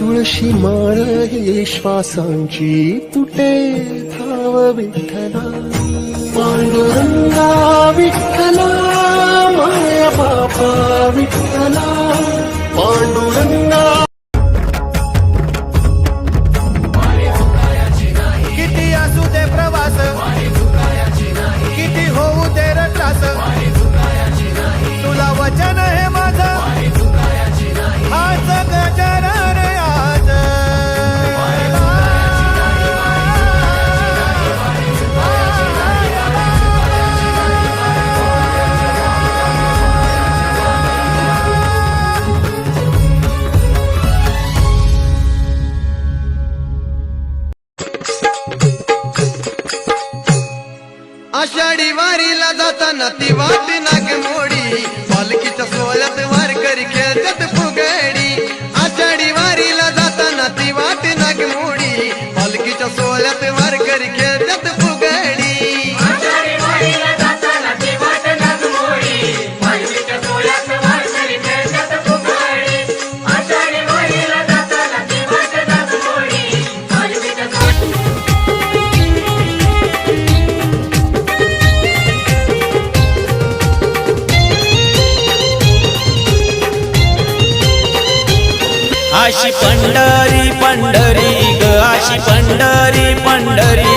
तुळशी माळ हे श्वासांची तुटे धाव विठ्ठला. पांडुरंगा विठ्ठला माया बापा विठ्ठला. आषाढी वारीला जाताना ती वाट नाग मोडी पालखीच्या सोहळ्यात वारकरी खेळतात अशी पंढरी पंढरी ग अशी पंढरी पंढरी.